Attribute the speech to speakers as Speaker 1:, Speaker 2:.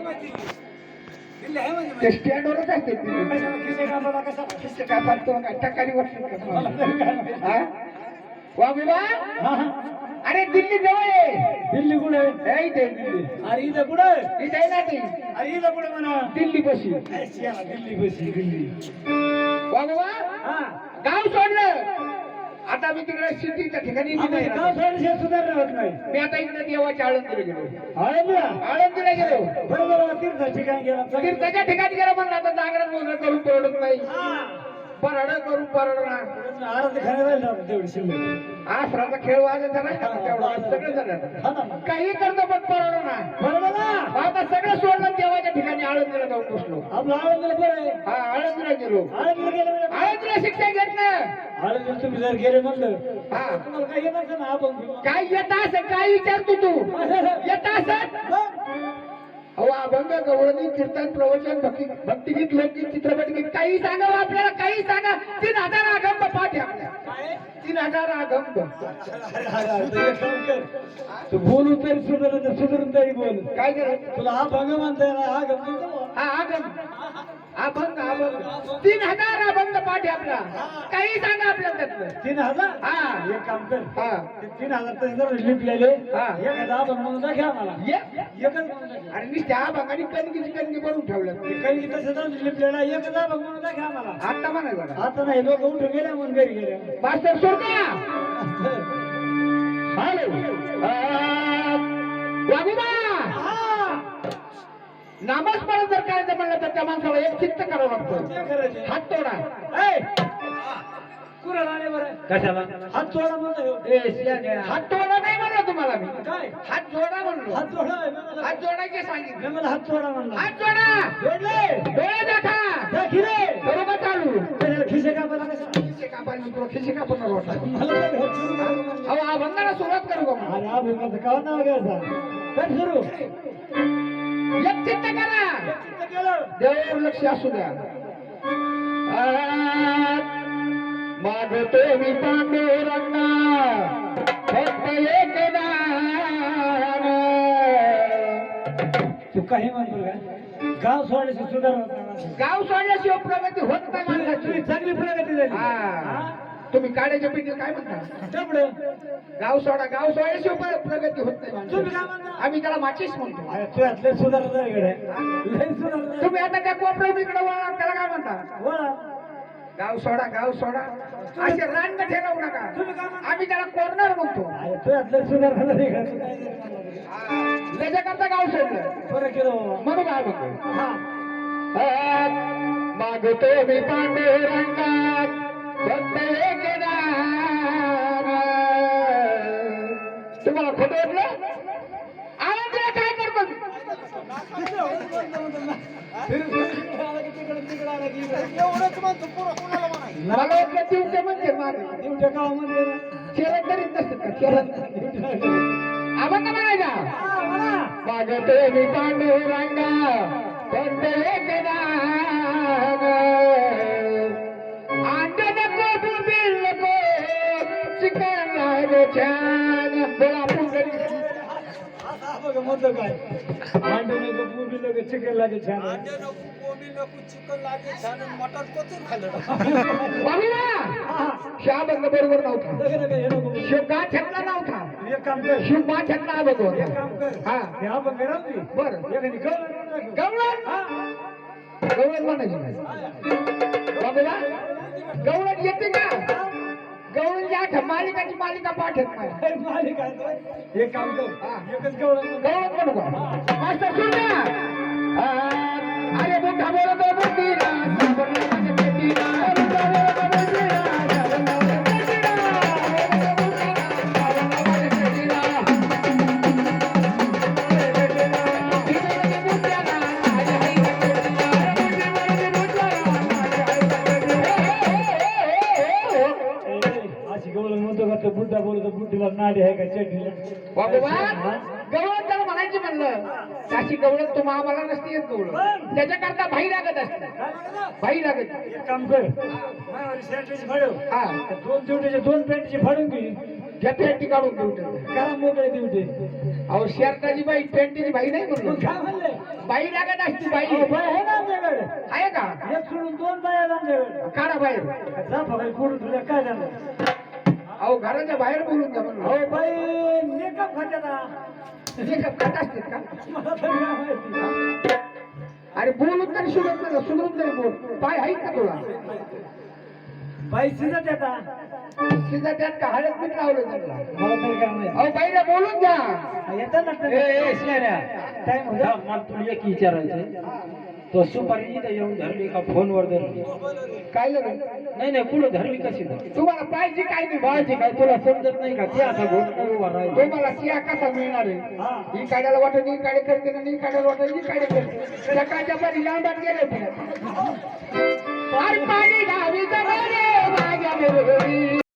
Speaker 1: माहिती आहे म्हणजे
Speaker 2: ते स्टँडवरच असते ते.
Speaker 1: कशाला कामाला
Speaker 2: काय पाहतो टक्कारी. हा? वा
Speaker 1: हा, हा.
Speaker 2: अरे दिल्ली जवळ आहे.
Speaker 1: दिल्ली कुठे?
Speaker 2: हे इथे आहे दिल्ली.
Speaker 1: अरे इथं कुठे?
Speaker 2: इथे आहे ना ती.
Speaker 1: अरे इथं कुठे म्हणा?
Speaker 2: दिल्ली बशी.
Speaker 1: शियाला, दिल्ली बसी दिल्ली
Speaker 2: वा
Speaker 1: हा.
Speaker 2: गाव सोडलं मी तिकडे सिटीच्या ठिकाणी मी
Speaker 1: आम्ही
Speaker 2: नाही
Speaker 1: गाव
Speaker 2: राहत.
Speaker 1: सोडल्याशिवाय सुधारणा होत नाही.
Speaker 2: मी आता इकडे देवाच्या आळंदीला गेलो.
Speaker 1: आळंदीला?
Speaker 2: आळंदीला गेलो.
Speaker 1: बरोबर तीर्थ ठिकाण गेला.
Speaker 2: तीर्थाच्या ठिकाणी गेलो म्हणलं आता जागरण मोजणं करून परवडत नाही. परड करून परवडणार
Speaker 1: आरती तेवढी शिल्लक
Speaker 2: आसराचा खेळ वाजायचा तेवढा सगळं झालं
Speaker 1: हा ना.
Speaker 2: काही करतो पण परवडणार
Speaker 1: बरोबर ना
Speaker 2: आता सगळं सोडलं देवाच्या ठिकाणी आळंदीला जाऊन हा आळंदीला गेलो.
Speaker 1: आळंदीला गेलं म्हणजे
Speaker 2: आळंदीला घेतलं
Speaker 1: आळंदीला तुम्ही जर गेले म्हणलं
Speaker 2: हा.
Speaker 1: तुम्हाला काही येणार का ना आपण?
Speaker 2: काय येत असं काय विचारतो तू? येत अहो अभंग गवळणी कीर्तन प्रवचन भक्ती भक्तिगीत लोकगीत चित्रपट गीत काही सांगा आपल्याला काही सांगा. तीन हजार अगंब पाठ आहे आपल्या. तीन हजार अगंब
Speaker 1: तू बोलू तरी सुधारून सुधारून तरी बोल.
Speaker 2: काय करायचं?
Speaker 1: तुला हा भंग म्हणताय ना हा गमत
Speaker 2: हा अभंग तीन हजार अभंग पाठ आहे आपला. काही सांगा आपल्या त्यातलं.
Speaker 1: तीन हजार?
Speaker 2: हा.
Speaker 1: एक काम कर.
Speaker 2: हा.
Speaker 1: ते तीन हजार तर लिपलेले
Speaker 2: हा.
Speaker 1: एक हजार आपण म्हणून दाखवा मला
Speaker 2: ये
Speaker 1: एकच म्हणून दाखवा.
Speaker 2: आणि मी त्या अभंगाने कणकीची कणकी बनवून ठेवलं
Speaker 1: काही तसं जर लिपलेला एक हजार म्हणून दाखवा मला
Speaker 2: आता म्हणायचं
Speaker 1: आता नाही. लोक उठून गेले म्हणून घरी गेले
Speaker 2: मास्टर सोडा हॅलो नामस्मरण जर करायचं म्हणलं तर त्या माणसाला एक चित्त करावं लागतं. हात तोडा.
Speaker 1: कशाला? हात ए शियाने.
Speaker 2: हात तोडा नाही म्हणलं तुम्हाला मी.
Speaker 1: काय?
Speaker 2: हात जोडा म्हणलो.
Speaker 1: हात जोडा
Speaker 2: हात जोडायचे सांगितलं.
Speaker 1: मला हात जोडा म्हणला.
Speaker 2: हात जोडा.
Speaker 1: जोडले.
Speaker 2: डोळे दाखा
Speaker 1: दाखिले
Speaker 2: बरोबर चालू.
Speaker 1: त्याला खिसे का मला कशा
Speaker 2: खिसे
Speaker 1: करू म्हणलं.
Speaker 2: अहो अभंगाला सुरुवात करू का?
Speaker 1: अरे हा काव नाव घ्यायचा? कर सुरू.
Speaker 2: करा. लक्ष असू द्या. मागतो मी पांडुरंगा. फक्त एक.
Speaker 1: तू काही म्हणतो का? गाव नाही. माझी.
Speaker 2: गाव सोडल्याशिवाय प्रगती होत नाही
Speaker 1: चांगली प्रगती झाली.
Speaker 2: तुम्ही काड्याच्या पिंडी काय म्हणता?
Speaker 1: तेवढं
Speaker 2: गाव सोडा गाव सोडल्याशिवाय प्र- प्रगती होत नाही
Speaker 1: तुम्ही. काय म्हणता?
Speaker 2: आम्ही त्याला माचीस म्हणतो.
Speaker 1: अरे तू यातले सुधारणा आहे इकडे. लय.
Speaker 2: तुम्ही आता त्या कोपऱ्यावर इकडे वळा त्याला काय म्हणता? गाव सोडा गाव सोडा. असे रान ठेवू नका.
Speaker 1: तुम्ही काय म्हणता?
Speaker 2: आम्ही त्याला कॉर्नर म्हणतो.
Speaker 1: अरे तू यातले इकडे.
Speaker 2: त्याच्याकरता गाव सोडलं.
Speaker 1: बरं केलं बाबा.
Speaker 2: म्हणून काय म्हणतो
Speaker 1: हा.
Speaker 2: मागतो मी पांडुरंगात. तुम्हाला खोटं वाटलं? काय करतो मला वाटलं दिवटे म्हणजे
Speaker 1: गावामध्ये
Speaker 2: का? आपण का म्हणायचा. मी पांडुरंगा फक्त एक अंडे नको. चिकन लागो छान.
Speaker 1: काय नको चिकन लागे छान
Speaker 2: शाबंग बरोबर नव्हता. शिवगा छकला नव्हता.
Speaker 1: एक काम कर. एक काम
Speaker 2: हा. बरं.
Speaker 1: गवळण आणून दाखव.
Speaker 2: गवळण
Speaker 1: हा.
Speaker 2: म्हणायची बाबूला गवळण येते का गवळण ज्या आठ मालिकाची मालिका पाठ येत नाही
Speaker 1: हे मालिक. एक काम कर
Speaker 2: हा.
Speaker 1: एकच गवळण.
Speaker 2: गवळण म्हणू का मास्टर सुन
Speaker 1: तो बुड्ढा बोलतो बुद्धीला नाडी आहे का हा?
Speaker 2: गवळण त्याला म्हणायची म्हणलं. त्याची गवळण तुम्हा आम्हाला नसते येत गवळण. त्याच्याकरता भाई लागत असते? भाई लागत.
Speaker 1: एक काम कर.
Speaker 2: हा
Speaker 1: दोन दिवट्याचे दोन पॅन्टची फाडून घे.
Speaker 2: घ्या पॅन्टी काढून देऊ त्याला.
Speaker 1: करा मोकळे दिवटे
Speaker 2: अहो शर्टाची बाई पॅन्टीची बाई नाही म्हणलं. बाई लागत असते बाई
Speaker 1: आहे ना आमच्याकडे
Speaker 2: आहे का?
Speaker 1: एक सोडून दोन बाया आहेत आमच्याकडे
Speaker 2: काढा बाहेर.
Speaker 1: जा फक्त कोण तुला काय झालं?
Speaker 2: अहो घराच्या बाहेर बोलून जा म्हणून.
Speaker 1: अहो बाई मेकअप खात्या ना.
Speaker 2: मेकअप खात असतात का?
Speaker 1: मला तरी काय माहिती
Speaker 2: अरे बोलून तरी सुधरत नाही सुधरून तरी बोल. पाय आहेत का तुला?
Speaker 1: बाई शिजत येता
Speaker 2: सीधा त्यात का? हळद पीठ लावलं त्यांना.
Speaker 1: मला तरी काय माहिती.
Speaker 2: अहो बाईला बोलून जा.
Speaker 1: येतात ना
Speaker 3: ए, ए, शेऱ्या. हा, मला तुला एक विचारायचं तो सुपारी इथं येऊन धरली का? फोनवर धरली
Speaker 2: काय झालं?
Speaker 3: नाही नाही कुठं धरली कशी धरली
Speaker 2: तुम्हाला पाहिजे काय नाही?
Speaker 3: बाळाची काय? तुला समजत नाही का? ते आता घोट उभा राहिला.
Speaker 2: तुम्हाला सिया कसा मिळणार आहे?
Speaker 1: हा.
Speaker 2: ही काढायला वाटत ही काढे करते ना ही काढायला वाटत ही काढे करते. सकाळच्या परी लांबात गेले पाणी.